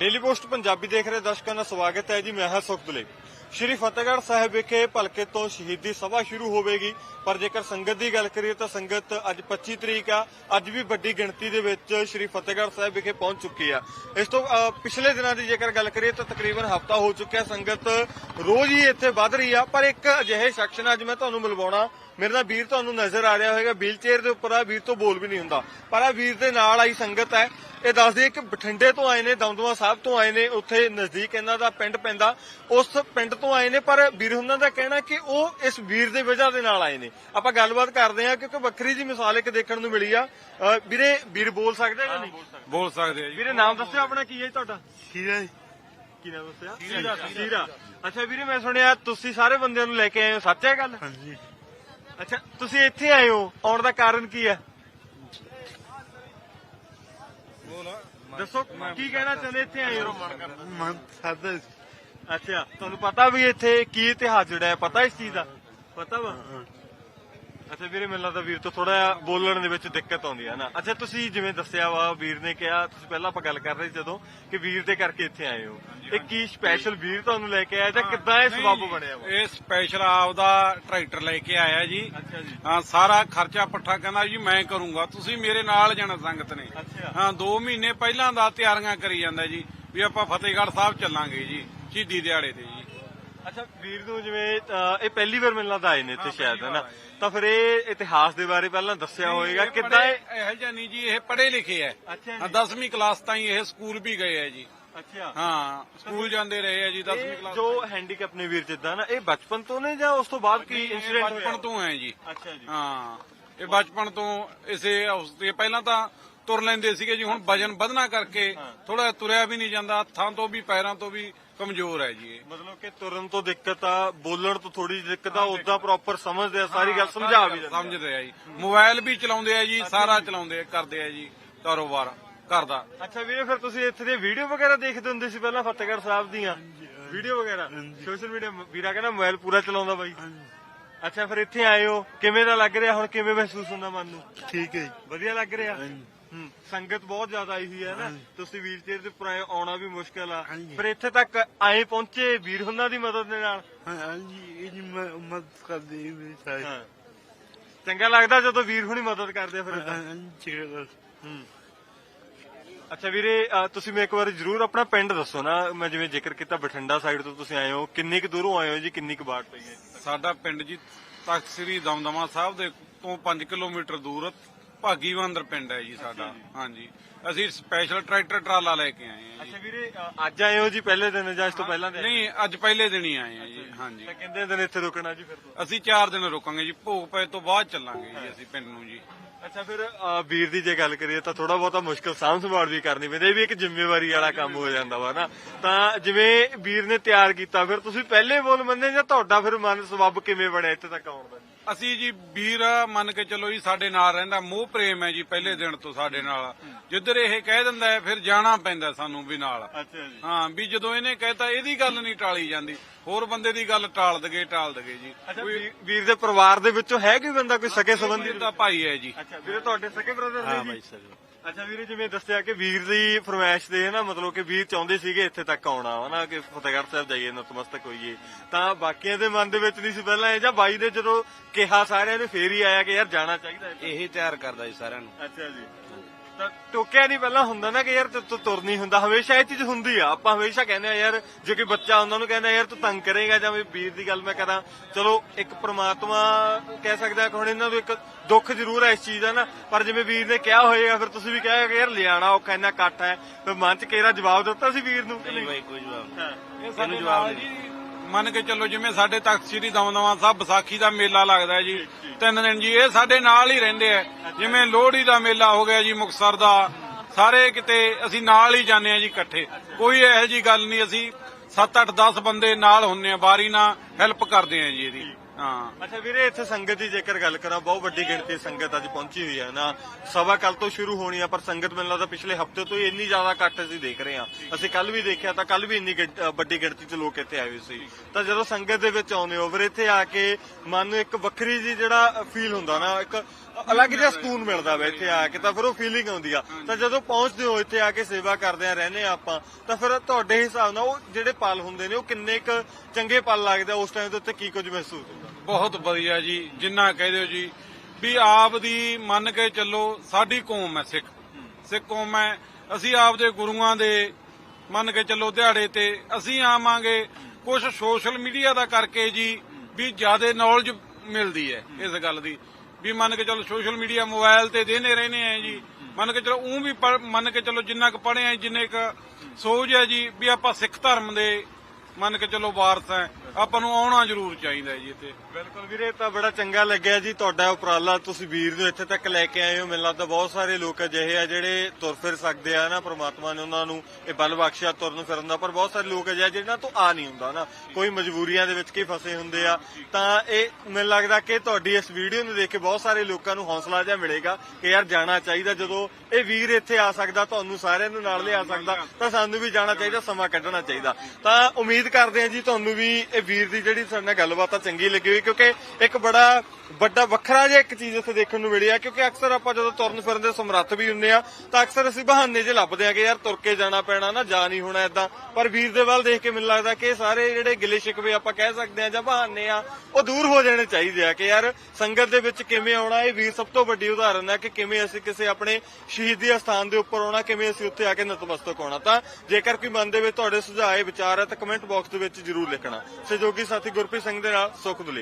Daily post Punjabi ਦੇਖ ਰਹੇ ਦਰਸ਼ਕਾਂ ਦਾ ਸਵਾਗਤ ਹੈ ਜੀ, ਮੈਂ ਹਾਂ ਸੁਖਦਲੇ ਸ਼੍ਰੀ ਫਤਿਹਗੜ੍ਹ ਸਾਹਿਬ ਵਿਖੇ ਭਲਕੇ ਤੋਂ ਸ਼ਹੀਦੀ ਸਭਾ ਸ਼ੁਰੂ ਹੋਵੇਗੀ। ਪਰ ਜੇਕਰ ਸੰਗਤ ਦੀ ਗੱਲ ਕਰੀਏ ਤਾਂ ਸੰਗਤ ਅੱਜ 25 ਤਰੀਕ ਆ, ਅੱਜ ਵੀ ਵੱਡੀ ਗਿਣਤੀ ਦੇ ਵਿੱਚ ਸ਼੍ਰੀ ਫਤਿਹਗੜ੍ਹ ਸਾਹਿਬ ਵਿਖੇ ਪਹੁੰਚ ਚੁੱਕੀ ਆ। ਇਸ ਤੋਂ ਪਿਛਲੇ ਦਿਨਾਂ ਦੀ ਜੇਕਰ ਗੱਲ ਕਰੀਏ ਤਾਂ ਤਕਰੀਬਨ ਹਫਤਾ ਹੋ ਚੁੱਕਿਆ ਸੰਗਤ ਰੋਜ਼ ਹੀ ਇੱਥੇ ਵੱਧ ਰਹੀ ਆ। ਪਰ ਇੱਕ ਅਜਿਹੇ ਸ਼ਖਸ ਨਾਲ ਅੱਜ ਮੈਂ ਤੁਹਾਨੂੰ ਮਿਲਵਾਉਣਾ, ਮੇਰੇ ਨਾਲ ਵੀਰ ਤੁਹਾਨੂੰ ਨਜ਼ਰ ਆ ਰਿਹਾ ਹੋਵੇਗਾ। ਵੀਲਚੇਅਰ ਦੇ ਉੱਪਰ ਆ, ਵੀਰ ਤੋਂ ਬੋਲ ਵੀ ਨਹੀਂ ਹੁੰਦਾ। ਪਰ ਆ ਵੀਰ ਦੇ ਨਾਲ ਆਈ ਸੰਗਤ ਹੈ। ਇਹ ਦੱਸਦੇ ਕਿ ਬਠਿੰਡੇ ਤੋਂ ਆਏ ਨੇ ਦਮਦਮਾ ਸਾਹਿਬ ਤੋਂ ਆਏ ਨੇ ਉੱਥੇ ਨਜ਼ਦੀਕ ਇਹਨਾਂ ਦਾ ਪਿੰਡ ਪੈਂਦਾ। ਉਸ ਪਿੰਡ ਤੋਂ ਆਏ ਨੇ ਪਰ ਵੀਰ ਉਹਨਾਂ ਦਾ ਕਹਿਣਾ ਕਿ ਉਹ ਇਸ ਵੀਰ ਦੇ ਵਜ੍ਹਾ ਦੇ ਨਾਲ ਆਏ ਨੇ। ਆਪਾਂ ਗੱਲਬਾਤ ਕਰਦੇ ਹਾਂ ਕਿਉਂਕਿ ਵੱਖਰੀ ਜੀ ਮਿਸਾਲ ਇੱਕ ਦੇਖਣ ਨੂੰ ਮਿਲੀ ਆ। ਵੀਰੇ ਵੀਰ ਬੋਲ ਸਕਦੇ ਜਾਂ ਨਹੀਂ? ਬੋਲ ਸਕਦੇ ਆ ਜੀ। ਵੀਰੇ ਨਾਮ ਦੱਸਿਓ ਆਪਣਾ ਕੀ ਹੈ ਜੀ ਤੁਹਾਡਾ? ਸੀਰਾ ਕੀ ਨਾਮ ਦੱਸਿਆ? ਸੀਰਾ ਸੀਰਾ ਅੱਛਾ ਵੀਰੇ ਮੈਂ ਸੁਣਿਆ ਤੁਸੀਂ ਸਾਰੇ ਬੰਦਿਆਂ ਨੂੰ ਲੈ ਕੇ ਆਏ ਹੋ ਸੱਚ ਹੈ ਗੱਲ? ਹਾਂਜੀ। ਅੱਛਾ ਤੁਸੀਂ ਇੱਥੇ ਆਏ ਹੋ ਆਉਣ ਦਾ ਕਾਰਨ ਕੀ ਹੈ? ਦੱਸੋ ਕੀ ਕਹਿਣਾ ਚਾਹੁੰਦੇ ਇੱਥੇ ਆਏ ਹੋ? ਮਨ ਸਾਦਾ ਅੱਛਾ ਤੁਹਾਨੂੰ ਪਤਾ ਵੀ ਇੱਥੇ ਕੀ ਇਤਿਹਾਸ ਜੁੜਿਆ ਪਤਾ ਇਸ ਚੀਜ਼ ਦਾ? ਪਤਾ ਵਾ? ਅੱਛਾ ਵੀਰੇ ਮੈਨੂੰ ਲੱਗਦਾ ਵੀਰ ਤੋਂ ਥੋੜਾ ਬੋਲਣ ਦੇ ਵਿੱਚ ਦਿੱਕਤ ਆਉਂਦੀ ਹੈ ਨਾ। ਅੱਛਾ ਤੁਸੀਂ ਜਿਵੇਂ ਦੱਸਿਆ ਵਾ ਵੀਰ ਨੇ ਕਿਹਾ ਤੁਸੀਂ ਪਹਿਲਾਂ ਆਪਾਂ ਗੱਲ ਕਰ ਰਹੇ ਸੀ ਜਦੋਂ ਕਿ ਵੀਰ ਦੇ ਕਰਕੇ ਇੱਥੇ ਆਏ ਹੋ। ਇਹ ਕੀ ਸਪੈਸ਼ਲ ਵੀਰ ਤੁਹਾਨੂੰ ਲੈ ਕੇ ਆਇਆ ਜਾਂ ਕਿੱਦਾਂ ਇਹ ਸਬੱਬ ਬਣਿਆ ਵਾ? ਇਹ ਸਪੈਸ਼ਲ ਆਪਦਾ ਟਰੈਕਟਰ ਲੈ ਕੇ ਆਇਆ ਜੀ। ਅੱਛਾ ਜੀ। ਹਾਂ ਸਾਰਾ ਖਰਚਾ ਪੱਠਾ ਕਹਿੰਦਾ ਜੀ ਮੈਂ ਕਰੂੰਗਾ। ਤੁਸੀਂ ਮੇਰੇ ਨਾਲ ਜਾਣਾ ਸੰਗਤ ਨੇ। ਹਾਂ 2 ਮਹੀਨੇ ਪਹਿਲਾਂ ਦਾ ਤਿਆਰੀਆਂ ਕਰੀ ਜਾਂਦਾ ਜੀ ਵੀ ਆਪਾਂ ਫਤਿਹਗੜ੍ਹ ਸਾਹਿਬ ਚੱਲਾਂਗੇ ਜੀ ਸ਼ਹੀਦੀ ਦਿਹਾੜੇ ਤੇ ਜੀ। ਅੱਛਾ ਵੀਰ ਨੂੰ ਜਿਵੇਂ ਅਹ, ਇਹ ਪਹਿਲੀ ਵਾਰ ਮਿਲਣ ਦਾ ਆਏ ਨੇ ਇੱਥੇ ਸ਼ਾਇਦ ਹੈ ਨਾ। ਤਾਂ ਫਿਰ ਇਹ ਇਤਿਹਾਸ ਦੇ ਬਾਰੇ ਪਹਿਲਾਂ ਦੱਸਿਆ ਹੋਵੇਗਾ ਕਿੱਦਾਂ ਇਹ ਇਹੋ ਜਿਹਾ ਨਹੀਂ ਜੀ ਇਹ ਪੜ੍ਹੇ ਲਿਖੇ ਹੈ। ਅੱਛਾ ਹਾਂ ਜੀ 10ਵੀਂ ਕਲਾਸ ਤਾਈਂ ਇਹ ਸਕੂਲ ਵੀ ਗਏ ਹੈ ਜੀ। ਅੱਛਾ। ਹਾਂ ਸਕੂਲ ਜਾਂਦੇ ਰਹੇ ਹੈ ਜੀ 10ਵੀਂ ਇਹ ਕਲਾਸ ਜੋ ਹੈਂਡੀਕੈਪ ਨੇ ਵੀਰ ਜਿੱਦਾਂ ਨਾ ਇਹ ਬਚਪਨ ਤੋਂ ਨੇ ਜਾਂ ਉਸ ਤੋਂ ਬਾਅਦ ਕੀ ਇਨਸੀਡੈਂਟ ਹੋਇਆ? ਬਚਪਨ ਤੋਂ ਹੈ ਜੀ। ਅੱਛਾ ਜੀ। ਹਾਂ ਇਹ ਬਚਪਨ ਤੋਂ ਇਸੇ ਹਾਊਸ ਤੇ ਪਹਿਲਾਂ ਤਾਂ ਤੁਰ ਲੈਂਦੇ ਸੀਗੇ ਜੀ ਹੁਣ ਵਜਨ ਵਧਣਾ ਕਰਕੇ ਥੋੜਾ ਤੁਰਿਆ ਵੀ ਨਹੀਂ ਜਾਂਦਾ ਹੱਥਾਂ ਤੋਂ ਵੀ ਪੈਰਾਂ ਤੋਂ ਵੀ ਕਮਜ਼ੋਰ ਹੈ ਜੀ ਇਹ। ਮਤਲਬ ਕਿ ਤੁਰਨ ਤੋਂ ਦਿੱਕਤ ਆ ਬੋਲਣ ਤੋਂ ਥੋੜੀ ਦਿੱਕਤ ਆ ਉਦਾਂ ਪ੍ਰੋਪਰ ਸਮਝਦੇ ਆ ਸਾਰੀ ਗੱਲ ਸਮਝਾ ਵੀ ਆ। ਸਮਝਦੇ ਆ ਜੀ। ਮੋਬਾਈਲ ਵੀ ਚਲਾਉਂਦੇ ਆ ਜੀ ਸਾਰਾ ਚਲਾਉਂਦੇ ਕਰਦੇ ਆ ਜੀ ਕਾਰੋਬਾਰ ਘਰ ਦਾ। ਅੱਛਾ ਵੀਰੇ ਫਿਰ ਤੁਸੀਂ ਇੱਥੇ ਦੀ ਵੀਡੀਓ ਵਗੈਰਾ ਦੇਖਦੇ ਹੁੰਦੇ ਸੀ ਪਹਿਲਾਂ ਫਤਿਹਗੜ੍ਹ ਸਾਹਿਬ ਦੀਆਂ? ਵੀਡੀਓ ਵਗੈਰਾ? ਸੋਸ਼ਲ ਮੀਡੀਆ ਵੀਰਾ ਕਹਿੰਦਾ ਮੋਬਾਈਲ ਪੂਰਾ ਚਲਾਉਂਦਾ ਬਾਈ। ਅੱਛਾ ਫਿਰ ਇੱਥੇ ਆਏ ਹੋ ਕਿਵੇਂ ਦਾ ਲੱਗ ਰਿਹਾ ਹੁਣ ਕਿਵੇਂ ਮਹਿਸੂਸ ਹੁੰਦਾ ਮਨ ਨੂੰ? ਠੀਕ ਹੈ ਜੀ। ਵਧੀਆ ਲੱਗ ਰਿਹਾ? ਸੰਗਤ ਬਹੁਤ ਜ਼ਿਆਦਾ ਆਈ ਹੋਈ ਹੈ ਨਾ। ਤੁਸੀਂ ਵੀਲਚੇਅਰ ਆਏ ਹੋ, ਆਉਣਾ ਵੀ ਮੁਸ਼ਕਲ ਆ। ਹਾਂਜੀ। ਫਿਰ ਇੱਥੇ ਤੱਕ ਆਏ ਪਹੁੰਚੇ ਵੀਰ ਹੁੰਨਾਂ ਦੀ ਮਦਦ ਦੇ ਨਾਲ। ਹਾਂ ਹਾਂਜੀ ਇਹ ਜੀ ਮੈਂ ਮਦਦ ਕਰਦੇ ਜੀ ਮੇਰੀ ਸਾਰੇ। ਹਾਂ। ਚੰਗਾ ਲੱਗਦਾ ਜਦੋਂ ਵੀਰ ਹੁਣੀ ਮਦਦ ਕਰਦੇ ਆ ਫਿਰ ਏਦਾਂ। ਹਾਂਜੀ ਹੂੰ। ਅੱਛਾ ਵੀਰੇ ਤੁਸੀਂ ਮੈਨੂੰ ਇੱਕ ਵਾਰ ਜਰੂਰ ਆਪਣਾ ਪਿੰਡ ਦੱਸੋ ਨਾ। ਮੈਂ ਜਿਵੇਂ ਜ਼ਿਕਰ ਕੀਤਾ ਬਠਿੰਡਾ ਸਾਈਡ ਤੋਂ ਤੁਸੀਂ ਆਏ ਹੋ ਕਿੰਨੀ ਕੁ ਦੂਰੋਂ ਆਏ ਹੋ ਜੀ ਕਿੰਨੀ ਕੁ ਬਾਟ ਪਈ ਹੈ ਸਾਡਾ ਪਿੰਡ ਜੀ ਤਖਤ ਸ੍ਰੀ ਦਮਦਮਾ ਸਾਹਿਬ ਦੇ ਤੋਂ 5 ਕਿਲੋਮੀਟਰ ਦੂਰ ਭਾਗੀਵੰਦਰ ਪਿੰਡ ਹੈ ਜੀ ਸਾਡਾ। ਹਾਂਜੀ। ਅਸੀਂ ਸਪੈਸ਼ਲ ਟਰੈਕਟਰ ਟਰਾਲਾ ਲੈ ਕੇ ਆਏ ਹਾਂ ਜੀ। ਅੱਛਾ ਵੀਰੇ ਅੱਜ ਆਏ ਹੋ ਜੀ ਪਹਿਲੇ ਦਿਨ ਜਾਂ ਇਸ ਤੋਂ ਪਹਿਲਾਂ ਦੇ ਨਹੀਂ ਅੱਜ ਪਹਿਲੇ ਦਿਨ ਹੀ ਆਏ ਹਾਂ ਜੀ। ਹਾਂਜੀ। ਤਾਂ ਕਿੰਨੇ ਦਿਨ ਇੱਥੇ ਰੁਕਣਾ ਜੀ ਫਿਰ ਤੋਂ? ਅਸੀਂ 4 ਦਿਨ ਰੁਕਾਂਗੇ ਜੀ। ਭੋਗ ਪਏ ਤੋਂ ਬਾਅਦ ਚੱਲਾਂਗੇ ਜੀ ਅਸੀਂ ਪਿੰਡ ਨੂੰ ਜੀ। ਅੱਛਾ ਫਿਰ ਵੀਰ ਦੀ ਜੇ ਗੱਲ ਕਰੀਏ ਤਾਂ ਥੋੜਾ ਬਹੁਤਾ ਮੁਸ਼ਕਲ ਸਾਂਭ ਸੰਭਾਲ ਵੀ ਕਰਨੀ ਪੈਂਦੀ ਇਹ ਵੀ ਇੱਕ ਜ਼ਿੰਮੇਵਾਰੀ ਵਾਲਾ ਕੰਮ ਹੋ ਜਾਂਦਾ ਵਾ ਨਾ। ਤਾਂ ਜਿਵੇਂ ਵੀਰ ਨੇ ਤਿਆਰ ਕੀਤਾ ਫਿਰ ਤੁਸੀਂ ਪਹਿਲੇ ਬੋਲ ਮੰਨੇ ਜਾਂ ਤੁਹਾਡਾ ਫਿਰ ਮਨ ਸਬੱਬ ਕਿਵੇਂ ਬਣਿਆ ਇੱਥੇ ਤੱਕ ਆਉਣ ਦਾ? ਅਸੀਂ ਜੀ ਵੀਰ ਮੰਨ ਕੇ ਚੱਲੋ ਜੀ ਸਾਡੇ ਨਾਲ ਰਹਿੰਦਾ ਮੋਹ ਪ੍ਰੇਮ ਹੈ ਜੀ ਪਹਿਲੇ ਦਿਨ ਤੋਂ ਸਾਡੇ ਨਾਲ। ਜਿੱਧਰ ਇਹ ਕਹਿ ਦਿੰਦਾ ਹੈ ਫਿਰ ਜਾਣਾ ਪੈਂਦਾ ਸਾਨੂੰ ਵੀ ਨਾਲ। ਅੱਛਾ ਜੀ। ਹਾਂ ਵੀ ਜਦੋਂ ਇਹਨੇ ਕਹਿਤਾ ਇਹਦੀ ਗੱਲ ਨਹੀਂ ਟਾਲੀ ਜਾਂਦੀ। ਹੋਰ ਬੰਦੇ ਦੀ ਗੱਲ ਟਾਲ ਦਗੇ ਟਾਲ ਦਗੇ ਜੀ। ਅੱਛਾ ਵੀਰ- ਵੀਰ ਦੇ ਪਰਿਵਾਰ ਦੇ ਵਿੱਚੋਂ ਹੈ ਕੋਈ ਬੰਦਾ ਕੋਈ ਸਕੇ ਸੰਬੰਧੀ? ਵੀਰ ਦਾ ਭਾਈ ਹੈ ਜੀ। ਅੱਛਾ ਵੀਰੇ ਤੁਹਾਡੇ ਸਕੇ ਬ੍ਰਦਰ ਨੇ ਹਾਂ ਜੀ? ਭਾਈ ਸਰ ਅੱਛਾ ਵੀਰੇ ਜਿਵੇਂ ਦੱਸਿਆ ਕਿ ਵੀਰ ਦੀ ਫਰਮਾਇਸ਼ ਦੇ ਨਾ ਮਤਲਬ ਕਿ ਵੀਰ ਚਾਹੁੰਦੇ ਸੀਗੇ ਇੱਥੇ ਤੱਕ ਆਉਣਾ ਹਨਾ ਕਿ ਫਤਿਹਗੜ੍ਹ ਸਾਹਿਬ ਜਾਈਏ ਨਤਮਸਤਕ ਹੋਈਏ। ਤਾਂ ਬਾਕੀਆਂ ਦੇ ਮਨ ਦੇ ਵਿੱਚ ਨਹੀਂ ਸੀ ਪਹਿਲਾਂ ਇਹ ਜਾਂ ਬਾਈ ਦੇ ਜਦੋਂ ਕਿਹਾ ਸਾਰਿਆਂ ਨੇ ਫੇਰ ਹੀ ਆਇਆ ਕਿ ਯਾਰ ਜਾਣਾ ਚਾਹੀਦਾ ਹੈ ਇਹੀ ਤਿਆਰ ਕਰਦਾ ਜੀ ਸਾਰਿਆਂ ਨੂੰ। ਅੱਛਾ ਜੀ। ਟੋਕਿਆ ਨਹੀਂ ਪਹਿਲਾਂ ਹੁੰਦਾ ਨਾ ਕਿ ਯਾਰ ਤੂੰ ਤੁਰ ਨਹੀਂ ਹੁੰਦਾ। ਹਮੇਸ਼ਾ ਇਹ ਚੀਜ਼ ਹੁੰਦੀ ਆ। ਆਪਾਂ ਹਮੇਸ਼ਾ ਕਹਿੰਦੇ ਆ ਯਾਰ ਜੇ ਕੋਈ ਬੱਚਾ ਉਹਨੂੰ ਕਹਿੰਦਾ ਯਾਰ ਤੂੰ ਤੰਗ ਕਰੇਗਾ ਜਾਂ ਵੀ ਵੀਰ ਦੀ ਗੱਲ ਮੈਂ ਕਰਾਂ। ਚਲੋ ਇੱਕ ਪ੍ਰਮਾਤਮਾ ਕਹਿ ਸਕਦਾ ਕਿ ਹੁਣ ਇਹਨਾਂ ਨੂੰ ਇੱਕ ਦੁੱਖ ਜ਼ਰੂਰ ਹੈ ਇਸ ਚੀਜ਼ ਦਾ ਨਾ। ਪਰ ਜਿਵੇਂ ਵੀਰ ਨੇ ਕਿਹਾ ਹੋਏਗਾ ਫਿਰ ਤੁਸੀਂ ਵੀ ਕਹੇਗਾ ਕਿ ਯਾਰ ਲਿਆਣਾ ਔਖਾ ਇੰਨਾ ਕੱਟ ਹੈ। ਫਿਰ ਮਨ ਚ ਕੇਰਾ ਜਵਾਬ ਦਿੱਤਾ ਸੀ ਵੀਰ ਨੂੰ ਕਿ ਨਹੀਂ ਭਾਈ ਕੋਈ ਜਵਾਬ ਹਾਂ। ਇਹ ਸਾਡੇ ਨਾਲ ਜੀ ਮੰਨ ਕੇ ਚੱਲੋ ਜਿਵੇਂ ਸਾਡੇ ਤਖਤ ਸ੍ਰੀ ਦਮਦਮਾ ਸਾਹਿਬ ਵਿਸਾਖੀ ਦਾ ਮੇਲਾ ਲੱਗਦਾ ਹੈ ਜੀ, ਤਿੰਨ ਦਿਨ ਜੀ, ਇਹ ਸਾਡੇ ਨਾਲ ਹੀ ਰਹਿੰਦੇ ਆ। ਜਿਵੇਂ ਲੋਹੜੀ ਦਾ ਮੇਲਾ ਹੋ ਗਿਆ ਜੀ ਮੁਕਸਰ ਦਾ, ਸਾਰੇ ਕਿਤੇ ਅਸੀਂ ਨਾਲ ਹੀ ਜਾਂਦੇ ਆ ਜੀ ਇਕੱਠੇ। ਕੋਈ ਇਹੋ ਜੀ ਗੱਲ ਨਹੀਂ, ਅਸੀਂ 7 8 10 ਬੰਦੇ ਨਾਲ ਹੁੰਨੇ ਆ ਬਾਰੀ ਨਾਲ ਹੈਲਪ ਕਰਦੇ ਆ ਜੀ ਇਹਦੀ। ਹਾਂ। ਅੱਛਾ ਵੀਰੇ ਇੱਥੇ ਸੰਗਤ ਦੀ ਜੇਕਰ ਗੱਲ ਕਰਾਂ ਬਹੁਤ ਵੱਡੀ ਗਿਣਤੀ ਸੰਗਤ ਅੱਜ ਪਹੁੰਚੀ ਹੋਈ ਹੈ ਨਾ। ਸਵਾ ਕੱਲ ਤੋਂ ਸ਼ੁਰੂ ਹੋਣੀ ਆ ਪਰ ਸੰਗਤ ਮੈਨੂੰ ਲੱਗਦਾ ਪਿਛਲੇ ਹਫ਼ਤੇ ਤੋਂ ਹੀ ਇੰਨੀ ਜ਼ਿਆਦਾ ਘੱਟ ਅਸੀਂ ਦੇਖ ਰਹੇ ਹਾਂ। ਅਸੀਂ ਕੱਲ ਵੀ ਦੇਖਿਆ ਤਾਂ ਕੱਲ ਵੀ ਇੰਨੀ ਗਿਣ- ਅ, ਵੱਡੀ ਗਿਣਤੀ 'ਚ ਲੋਕ ਇੱਥੇ ਆਏ ਹੋਏ ਸੀ। ਤਾਂ ਜਦੋਂ ਸੰਗਤ ਦੇ ਵਿੱਚ ਆਉਂਦੇ ਹੋ ਫਿਰ ਇੱਥੇ ਆ ਕੇ ਮਨ ਨੂੰ ਇੱਕ ਵੱਖਰੀ ਜੀ ਜਿਹੜਾ ਫੀਲ ਹੁੰਦਾ ਨਾ ਇੱਕ ਅਲੱਗ ਜਿਹਾ ਸਕੂਨ ਮਿਲਦਾ ਵਾ ਇੱਥੇ ਆ ਕੇ ਤਾਂ ਫਿਰ ਉਹ ਫੀਲਿੰਗ ਆਉਂਦੀ ਆ। ਤਾਂ ਜਦੋਂ ਪਹੁੰਚਦੇ ਹੋ ਇੱਥੇ ਆ ਕੇ ਸੇਵਾ ਕਰਦੇ ਆ ਰਹਿੰਦੇ ਆ ਆਪਾਂ ਤਾਂ ਫਿਰ ਤੁਹਾਡੇ ਹਿਸਾਬ ਨਾਲ ਉਹ ਜਿਹੜੇ ਪਲ ਹੁੰਦੇ ਨੇ ਉਹ ਕਿੰਨੇ ਕੁ ਚੰਗੇ ਪਲ ਲੱਗਦੇ ਆ ਉਸ ਟਾਈਮ ਦੇ ਉੱਤੇ ਕੀ ਕੁਝ ਮਹਿਸੂਸ ਹੁੰਦਾ? ਬਹੁਤ ਵਧੀਆ ਜੀ, ਜਿੰਨਾ ਕਹਿ ਦਿਓ ਜੀ, ਵੀ ਆਪ ਦੀ ਮੰਨ ਕੇ ਚੱਲੋ ਸਾਡੀ ਕੌਮ ਹੈ ਸਿੱਖ। ਸਿੱਖ ਕੌਮ ਹੈ, ਅਸੀਂ ਆਪਦੇ ਗੁਰੂਆਂ ਦੇ ਮੰਨ ਕੇ ਚੱਲੋ ਦਿਹਾੜੇ ਤੇ ਅਸੀਂ ਆਵਾਂਗੇ। ਕੁਝ ਸੋਸ਼ਲ ਮੀਡੀਆ ਦਾ ਕਰਕੇ ਜੀ, ਵੀ ਜ਼ਿਆਦਾ ਨੌਲੇਜ ਮਿਲਦੀ ਹੈ ਇਸ ਗੱਲ ਦੀ। ਵੀ ਮੰਨ ਕੇ ਚੱਲੋ ਸੋਸ਼ਲ ਮੀਡੀਆ ਮੋਬਾਈਲ ਤੇ ਦੇਨੇ ਰਹਿੰਦੇ ਆ ਜੀ। ਮੰਨ ਕੇ ਚੱਲੋ ਉਹ ਵੀ ਮੰਨ ਕੇ ਚੱਲੋ ਜਿੰਨਾ ਕੁ ਪੜ੍ਹੇ ਆ, ਜਿੰਨੇ ਕੁ ਸੋਚ ਹੈ ਜੀ, ਵੀ ਆਪਾਂ ਸਿੱਖ ਧਰਮ ਦੇ ਮੰਨ ਕੇ ਚੱਲੋ ਵਾਰਸ ਹੈ ਆਪਾਂ ਨੂੰ ਆਉਣਾ ਜ਼ਰੂਰ ਚਾਹੀਦਾ ਜੀ ਇੱਥੇ। ਬਿਲਕੁਲ ਵੀਰੇ ਇਹ ਤਾਂ ਬੜਾ ਚੰਗਾ ਲੱਗਿਆ ਜੀ ਤੁਹਾਡਾ ਉਪਰਾਲਾ। ਤੁਸੀਂ ਵੀਰ ਨੂੰ ਇੱਥੇ ਤੱਕ ਲੈ ਕੇ ਆਏ ਹੋ ਮੈਨੂੰ ਲੱਗਦਾ ਬਹੁਤ ਸਾਰੇ ਲੋਕ ਅਜਿਹੇ ਆ ਜਿਹੜੇ ਤੁਰ ਫਿਰ ਸਕਦੇ ਆ ਨਾ ਪ੍ਰਮਾਤਮਾ ਨੇ ਉਹਨਾਂ ਨੂੰ ਇਹ ਬਲ ਬਖਸ਼ਿਆ ਤੁਰਨ ਫਿਰਨ ਦਾ ਪਰ ਬਹੁਤ ਸਾਰੇ ਲੋਕ ਅਜਿਹੇ ਜਿਹਨਾਂ ਤੋਂ ਆ ਨਹੀਂ ਹੁੰਦਾ ਨਾ। ਕੋਈ ਮਜਬੂਰੀਆਂ ਦੇ ਵਿੱਚ ਕੀ ਫਸੇ ਹੁੰਦੇ ਆ। ਤਾਂ ਇਹ ਮੈਨੂੰ ਲੱਗਦਾ ਕਿ ਤੁਹਾਡੀ ਇਸ ਵੀਡੀਓ ਨੂੰ ਦੇਖ ਕੇ ਬਹੁਤ ਸਾਰੇ ਲੋਕਾਂ ਨੂੰ ਹੌਸਲਾ ਜਿਹਾ ਮਿਲੇਗਾ ਕਿ ਯਾਰ ਜਾਣਾ ਚਾਹੀਦਾ ਜਦੋਂ ਇਹ ਵੀਰ ਇੱਥੇ ਆ ਸਕਦਾ ਤੁਹਾਨੂੰ ਸਾਰਿਆਂ ਨੂੰ ਨਾਲ ਲਿਆ ਸਕਦਾ ਤਾਂ ਸਾਨੂੰ ਵੀ ਜਾਣਾ ਚਾਹੀਦਾ ਸਮਾਂ ਕੱਢਣਾ ਚਾਹੀਦਾ। ਤਾਂ ਉਮੀਦ ਉਮੀਦ ਕਰਦੇ ਹਾਂ ਜੀ ਤੁਹਾਨੂੰ ਵੀ ਇਹ ਵੀਰ ਦੀ ਜਿਹੜੀ ਸਾਡੇ ਨਾਲ ਗੱਲਬਾਤ ਆ ਚੰਗੀ ਲੱਗੀ ਹੋਈ, ਕਿਉਂਕਿ ਇੱਕ ਬੜਾ ਵੱਡਾ ਵੱਖਰਾ ਜਿਹਾ ਇੱਕ ਚੀਜ਼ ਇੱਥੇ ਦੇਖਣ ਨੂੰ ਮਿਲੀ ਆ, ਕਿਉਂਕਿ ਅਕਸਰ ਆਪਾਂ ਜਦੋਂ ਤੁਰਨ ਫਿਰਨ ਦੇ ਸਮਰੱਥ ਵੀ ਹੁੰਨੇ ਆ, ਤਾਂ ਅਕਸਰ ਅਸੀਂ ਬਹਾਨੇ 'ਚ ਲੱਭਦੇ ਆ ਕਿ ਯਾਰ ਤੁਰ ਕੇ ਜਾਣਾ ਪੈਣਾ ਨਾ, ਜਾ ਨਹੀਂ ਹੋਣਾ ਏਦਾਂ। ਪਰ ਵੀਰ ਦੇ ਵੱਲ ਦੇਖ ਕੇ ਮੈਨੂੰ ਲੱਗਦਾ ਕਿ ਸਾਰੇ ਜਿਹੜੇ ਗਿਲੇ ਸ਼ਿਕਵੇ ਆਪਾਂ ਕਹਿ ਸਕਦੇ ਆ ਜਾਂ ਬਹਾਨੇ ਆ, ਉਹ ਦੂਰ ਹੋ ਜਾਣੇ ਚਾਹੀਦੇ ਆ ਕਿ ਯਾਰ ਸੰਗਤ ਦੇ ਵਿੱਚ ਕਿਵੇਂ ਆਉਣਾ, ਇਹ ਵੀਰ ਸਭ ਤੋਂ ਵੱਡੀ ਉਦਾਹਰਨ ਹੈ ਕਿ ਕਿਵੇਂ ਅਸੀਂ ਕਿਸੇ ਆਪਣੇ ਸ਼ਹੀਦੀ ਅਸਥਾਨ ਦੇ ਉੱਪਰ ਆਉਣਾ, ਕਿਵੇਂ ਅਸੀਂ ਉੱਥੇ ਆ ਕੇ ਨਤਮਸਤਕ ਹੋਣਾ। ਤਾਂ ਜੇਕਰ ਕੋਈ ਮਨ ਦੇ ਵਿੱਚ ਤੁਹਾਡੇ ਸੁਝਾਅ ਵਿਚਾਰ ਹੈ ਤਾਂ ਕਮੈਂਟ ਬਾਕਸ ਦੇ ਵਿੱਚ ਜਰੂਰ ਲਿਖਣਾ। ਸਹਿਯੋਗੀ ਸਾਥੀ ਗੁਰਪ੍ਰੀਤ ਸਿੰਘ ਦੇ ਨਾਲ ਸੁਖ ਦੁਲੇ